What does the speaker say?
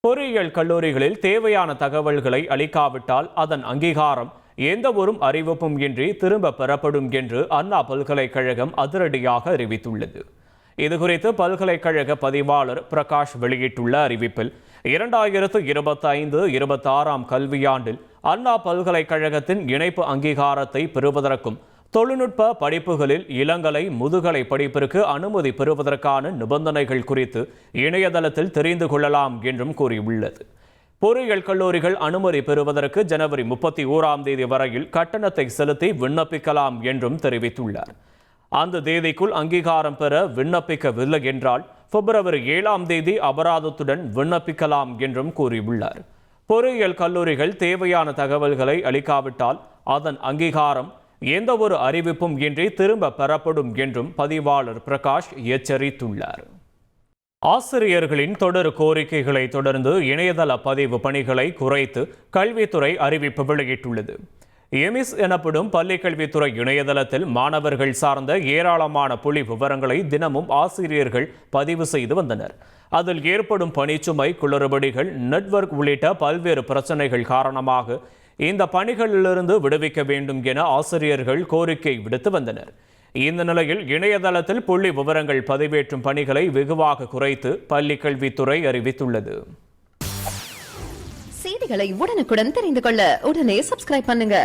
பொறியியல் கல்லூரிகளில் தேவையான தகவல்களை அளிக்காவிட்டால் அதன் அங்கீகாரம் எந்தவொரு அறிவிப்பும் இன்றி திரும்ப பெறப்படும் என்று அண்ணா பல்கலைக்கழகம் அதிரடியாக அறிவித்துள்ளது. இதுகுறித்து பல்கலைக்கழக பதிவாளர் பிரகாஷ் வெளியிட்டுள்ள அறிவிப்பில் இரண்டாயிரத்து இருபத்தைந்து இருபத்தாறாம் கல்வியாண்டில் அண்ணா பல்கலைக்கழகத்தின் இணைப்பு அங்கீகாரத்தை பெறுவதற்கும் தொழில்நுட்ப படிப்புகளில் இளங்கலை முதுகலை படிப்பிற்கு அனுமதி பெறுவதற்கான நிபந்தனைகள் குறித்து இணையதளத்தில் தெரிந்து கொள்ளலாம் என்றும் கூறியுள்ளது. பொறியியல் கல்லூரிகள் அனுமதி பெறுவதற்கு ஜனவரி முப்பத்தி ஓராம் தேதி வரையில் கட்டணத்தை செலுத்தி விண்ணப்பிக்கலாம் என்றும் தெரிவித்துள்ளார். அந்த தேதிக்குள் அங்கீகாரம் பெற விண்ணப்பிக்கவில்லை என்றால் பிப்ரவரி ஏழாம் தேதி அபராதத்துடன் விண்ணப்பிக்கலாம் என்றும் கூறியுள்ளார். பொறியியல் கல்லூரிகள் தேவையான தகவல்களை அளிக்காவிட்டால் அதன் அங்கீகாரம் எந்த ஒரு அறிவிப்பும் இன்றி திரும்ப பெறப்படும் என்றும் பதிவாளர் பிரகாஷ் எச்சரித்துள்ளார். ஆசிரியர்களின் தொடர் கோரிக்கைகளை தொடர்ந்து இணையதள பதிவு பணிகளை குறைத்து கல்வித்துறை அறிவிப்பு வெளியிட்டுள்ளது. எமிஸ் எனப்படும் பள்ளிக்கல்வித்துறை இணையதளத்தில் மாணவர்கள் சார்ந்த ஏராளமான புள்ளி விவரங்களை தினமும் ஆசிரியர்கள் பதிவு செய்து வந்தனர். அதில் ஏற்படும் பணிச்சுமை குளறுபடிகள் நெட்வொர்க் உள்ளிட்ட பல்வேறு பிரச்சனைகள் காரணமாக இந்த பணிகளிலிருந்து விடுவிக்க வேண்டும் என ஆசிரியர்கள் கோரிக்கை விடுத்து வந்தனர். இந்த நிலையில் இணையதளத்தில் புள்ளி விவரங்கள் பதிவேற்றும் பணிகளை வெகுவாக குறைத்து பள்ளிக்கல்வித்துறை அறிவித்துள்ளது. செய்திகளை உடனுக்குடன் தெரிந்து கொள்ள உடனே சப்ஸ்கிரைப் பண்ணுங்க.